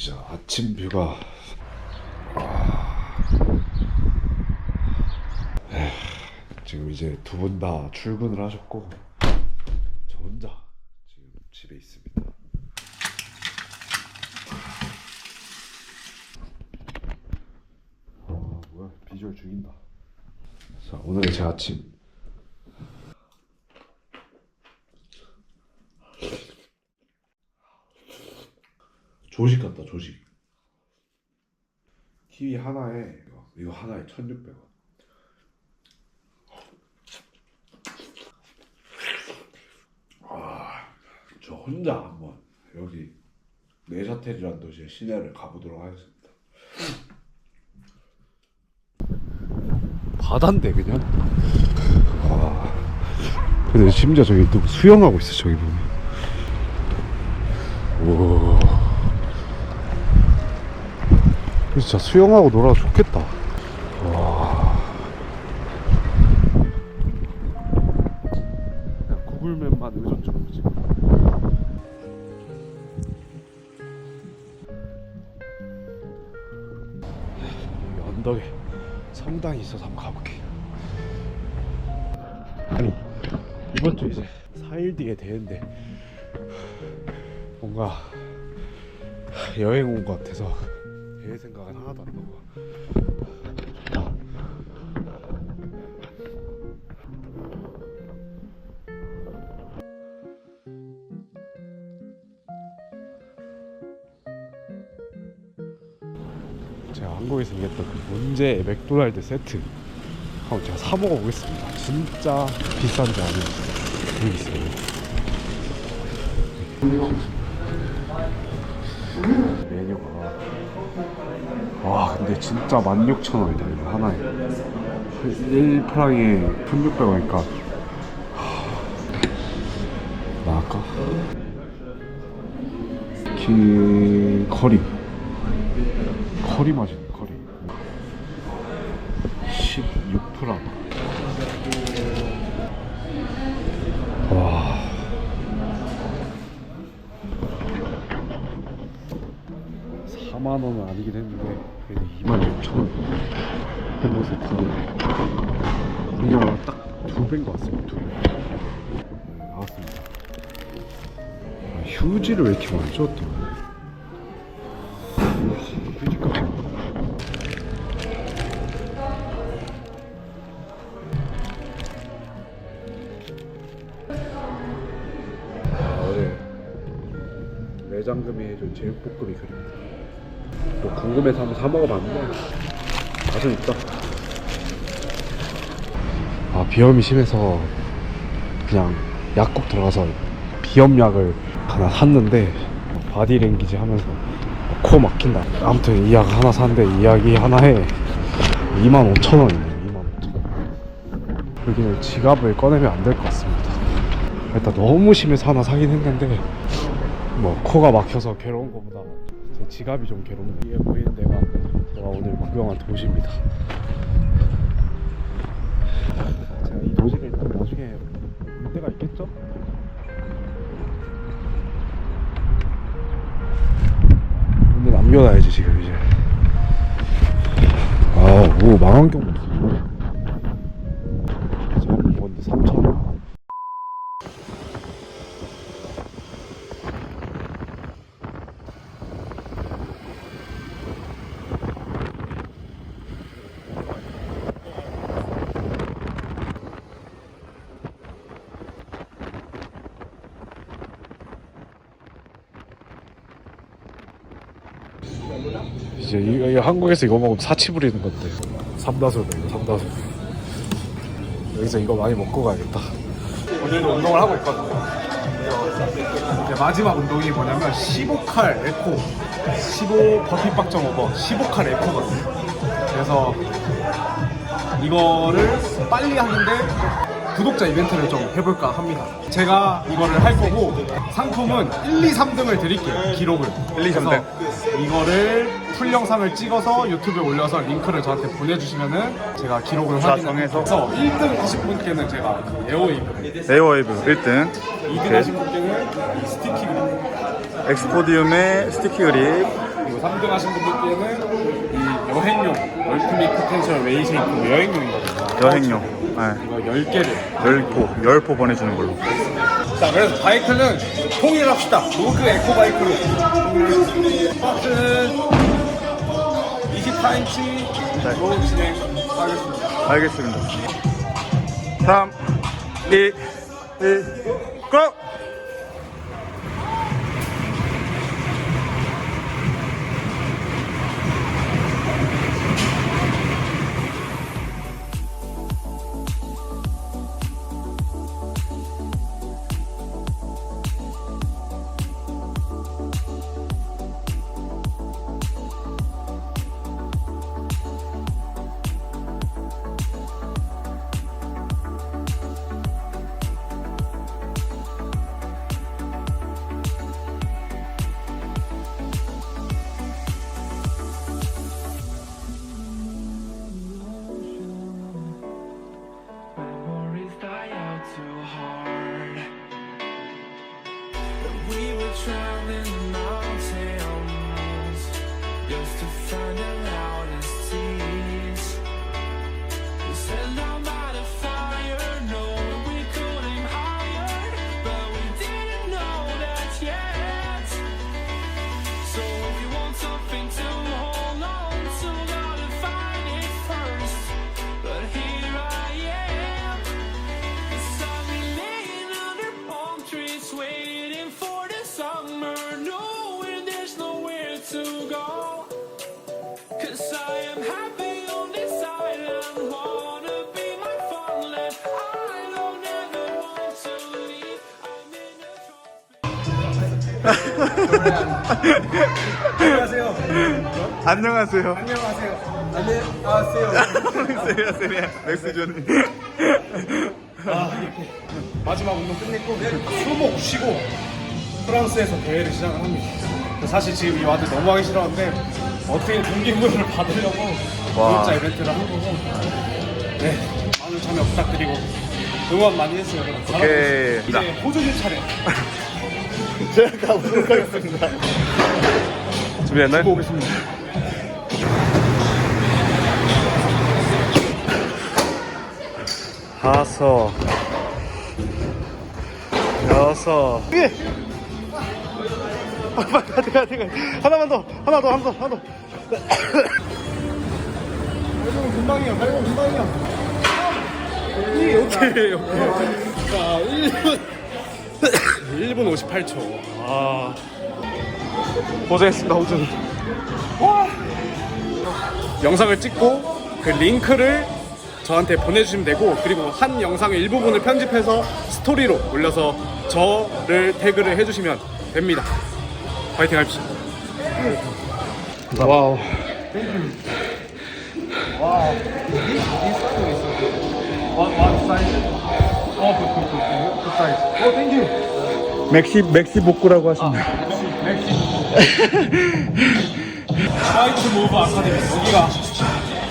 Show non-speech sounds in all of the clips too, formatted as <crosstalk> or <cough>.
진짜 아침 뷰가 아... 에휴, 지금 이제 두 분 다 출근을 하셨고 저 혼자 지금 집에 있습니다. 아 뭐야 비주얼 죽인다. 자 오늘의 제 아침 조식 같다 조식. 키위 하나에 이거, 이거 하나에 1600원. 아저 혼자 한번 여기 네샤텔이라는 도시의 시내를 가보도록 하겠습니다. 바다인데 그냥? 와 근데 심지어 저기 또 수영하고 있어 저기 보면. 오. 진짜 수영하고 놀아도 좋겠다. 와. 그냥 구글맵만 의존적으로 지금. 여기 언덕에 성당이 있어서 한번 가볼게. 아니 이번 주 이제 4일 뒤에 되는데 뭔가 여행 온 것 같아서 대회 생각은 하나도 안 나고. 좋다 제가 한국에서 얘기했던 그 문제 맥도날드 세트. 한번 제가 사 먹어보겠습니다. 진짜 비싼지 아닌지 있어요 메뉴가 와 근데 진짜 16,000원이다 이거 하나에. 1프랑에 1600원이니까 나갈까? 키 커리. 커리 맛이네 커리 16프랑 와 4만 원은 아니긴 했는데 그래도 2만 6천 원. 햄버거 세트 이거 딱두 배인 것 같습니다 두 배. 네, 나왔습니다. 아, 휴지를 왜 이렇게 많이 줬더라? 휴지값 아, 어제 매장금이 해준 제육볶음이 그립니다 뭐 궁금해서 한번 사 먹어봤는데 맛은 있다. 아 비염이 심해서 그냥 약국 들어가서 비염약을 하나 샀는데 바디랭귀지 하면서 코 막힌다. 아무튼 이 약 하나 샀는데 이 약이 하나에 25,000원이네. 25,000원. 여기는 지갑을 꺼내면 안 될 것 같습니다. 일단 너무 심해서 하나 사긴 했는데 뭐 코가 막혀서 괴로운 것보다 제 지갑이 좀 괴롭네. 위에 보이는 데가 제가 오늘 구경한 도시입니다. 제가 이 도시를 일단 나중에 볼 때가 있겠죠? 근데 남겨놔야지 지금 이제. 아, 오 망원경 없어. 저번 건데 3천 원. 이제 이거, 이거 한국에서 이거 먹으면 사치 부리는 건데. 삼다수다 이거 삼다수 여기서 이거 많이 먹고 가야겠다. 오늘도 운동을 하고 있거든요. 이제 마지막 운동이 뭐냐면 15칼 에코. 15 버티박정 오버 15칼 에코거든요. 그래서 이거를 빨리 하는데 구독자 이벤트를 좀 해볼까 합니다. 제가 이거를 할 거고 상품은 1, 2, 3등을 드릴게요. 기록을. 1, 2, 3등. 그래서 이거를 풀 영상을 찍어서 유튜브에 올려서 링크를 저한테 보내주시면은 제가 기록을 자, 확인해서 정해서. 1등 하신 분께는 제가 그 에어웨이브 에어웨이브 1등 2등 하신 분께는 이 스티키 그립 엑스포디움의 스티키 그립 그리고 3등 하신 분들께는 이 여행용 얼티밋 포텐셜 웨이 쉐이크 여행용이거든요. 여행용. 네. 이거 10개를. 열포, 열포 보내주는 걸로. 자, 그래서 바이크는 통일합시다. 로드 에코 바이크로. 박스는 24인치로 진행하겠습니다. 알겠습니다. 3, 2, 1, 고! Tropic. 안녕하세요. 안녕하세요. 안녕하세요. 세리야, 세리야. 맥스존. 마지막 운동 끝냈고 수목 쉬고 프랑스에서 대회를 시작을 합니다. 사실 지금 이 와드 너무 하기 싫었는데 어떻게 동기부여를 받으려고 와. 구독자 이벤트를 한 거고 네 많은 참여 부탁드리고 응원 많이 해주세요 여러분. 잘하고 오케이. 이제 호주님 차례. <laughs> 제가 가보도록 하겠습니다. 준비됐나요? 보겠습니다. 다섯, 여섯. 예. 아, 빨리 가, 가, 가. 하나만 더, 하나 더, 하나 더, 하나 더. 발목 금방이야. 발목 금방이야. 오케이 오케이. 자 1분 1분 58초. 아 고생했습니다, 호준. 영상을 찍고 그 링크를 저한테 보내주시면 되고 그리고 한 영상의 일부분을 편집해서 스토리로 올려서 저를 태그를 해주시면 됩니다. 파이팅 합시다. 와우. 와우. 원 사이즈. 어, 땡큐. 맥시, 맥시 복구라고 하십니다. 파이트 모브 아카데미 여기가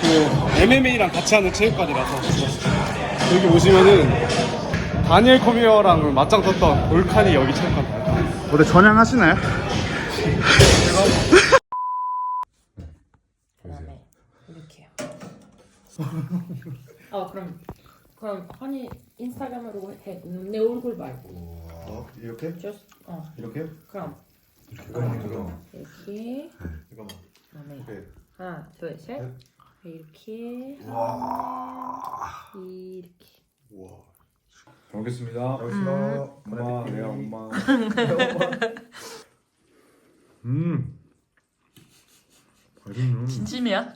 그 MMA랑 같이 하는 체육관이라서 여기 오시면은 다니엘 코미어랑 맞짱 떴던 볼칸이 여기 체육관 오늘 전향하시나요? 그다음에 이렇게요. 어 그럼 그럼 허니 인스타그램으로 해. 내 얼굴 말고. 어, 이렇게? just 어 이렇게? 그럼 이거 이렇게 이거만 그다음에 이렇게 하나 둘 셋. 네. 이렇게 이렇게. 잘 먹겠습니다 알겠습니다 엄마 네 엄마 <laughs> 음. 맛있네. 진심이야?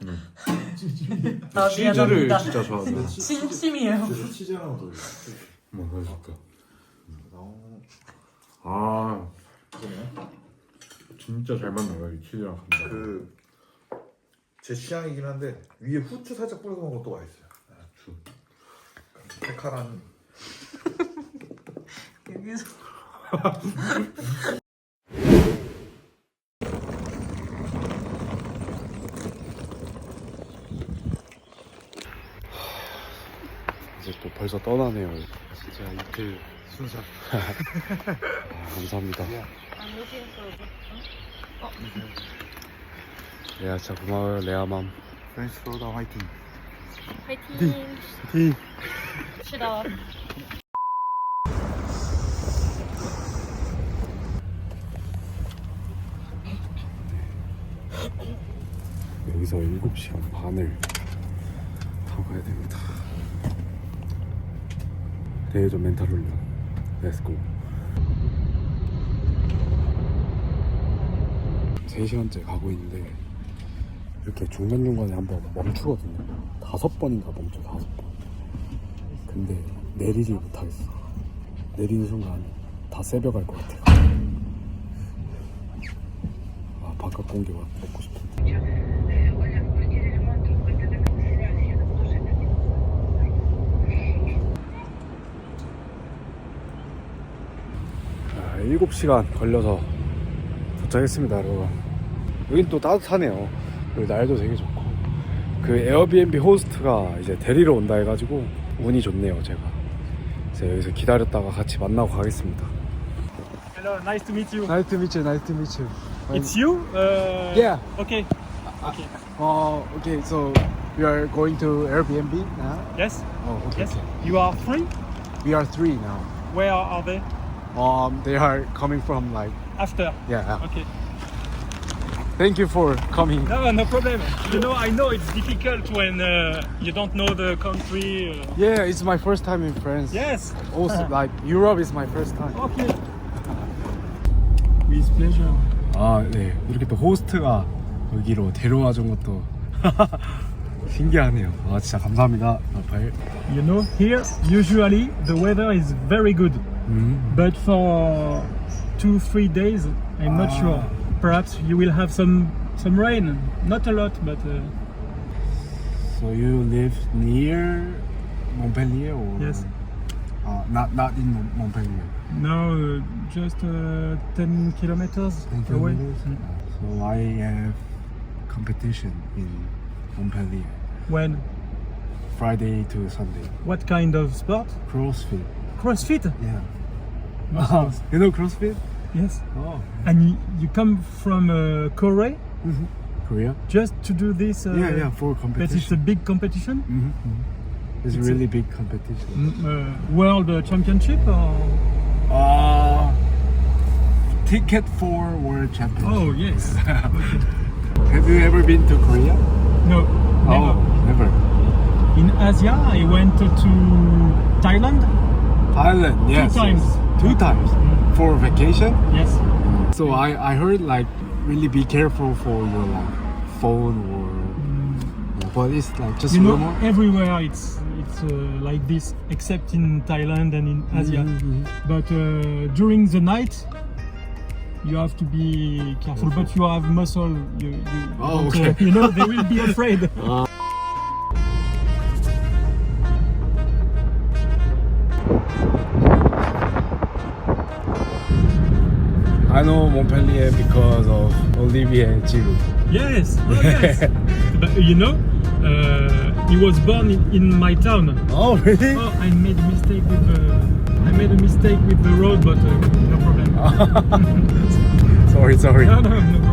아, 치즈를 진짜 좋아한다 <laughs> 진심이에요. 그래서 치즈 하나 더뭐 맛있을까? 나오 아. 그러네. 진짜 잘 맞나요 이 치즈랑 감자. 그제 취향이긴 한데 위에 후추 살짝 뿌려서 먹으면 또 맛있어요. 아, 후추. 칼칼한. <laughs> 여기서 <laughs> 이제 또 벌써 떠나네요. 진짜 이틀 순삭 <laughs> 아, 감사합니다. 레아 진짜 고마워요 레아맘. 프렌치 로다 화이팅. 파이팅. 시다. 여기서 7시간 반을 타고 가야 됩니다 대전 멘탈올라 렛츠고 3시간째 가고 있는데 이렇게 중간중간에 한번 멈추거든요. 다섯 번인가 멈춰 다섯 번. 근데 내리지 못하겠어. 내리는 순간 다 새벽 할 것 같아요. 아 바깥 공기가 먹고 싶은 7시간 걸려서 도착했습니다 여러분 여긴 또 따뜻하네요 그리고 날도 되게 좋고 그 에어비앤비 호스트가 이제 데리러 온다 해가지고 운이 좋네요 제가 그래서 여기서 기다렸다가 같이 만나고 가겠습니다 Hello, nice to meet you. Nice to meet you, nice to meet you It's you? Uh, Yeah. Okay. Oh, okay, so we are going to Airbnb now? Yes. Oh, okay. Yes. You are free. We are three now. Where are they? Um, they are coming from like, After. yeah. Okay. Thank you for coming. No, no problem. You know, I know it's difficult when uh, you don't know the country. Uh, Yeah, it's my first time in France. yes. Also, <laughs> like Europe is my first time. Okay. With pleasure. 아, 네. 이렇게 또 호스트가 여기로 데려와 준 것도 <laughs> 신기하네요. 아, 진짜 감사합니다. 라파엘. You know, here usually the weather is very good, 음. but for two, three days, I'm not Ah. sure. Perhaps you will have some some rain. Not a lot, but. Uh, So you live near Montpellier or? Yes. Uh, not not in Montpellier. No, uh, just uh, 10 kilometers away. Mm. So I have competition in Montpellier, When? Friday to Sunday. What kind of sport? CrossFit. CrossFit? Yeah. You know CrossFit? Yes. Oh. And you, you come from uh, Korea Korea? just to do this? Uh, yeah, yeah, for competition. But it's a big competition? Mhm. It's, It's a really big competition. Mm, uh, world uh, Championship? Or? Uh, ticket for World Championship. Oh, yes. <laughs> Have you ever been to Korea? no, never. Oh, never. In Asia, I went to Thailand. Thailand, yes. Two times. Two times. For vacation? Yes. So I, I heard like really be careful for your like phone or yeah, but it's like just You know, normal. everywhere it's it's uh, like this, except in Thailand and in Asia. Mhm. But uh, during the night, you have to be careful. But you have muscle. You, you, Oh, okay. uh, <laughs> you know, they will be afraid. <laughs> know Montpellier because of Olivier Giroud. yes. Oh, <laughs> yes. but you know, uh, he was born in, in my town. Oh really? Oh, I made a mistake with the. I made a mistake with the road, but uh, no problem. <laughs> sorry, sorry. no, no, no.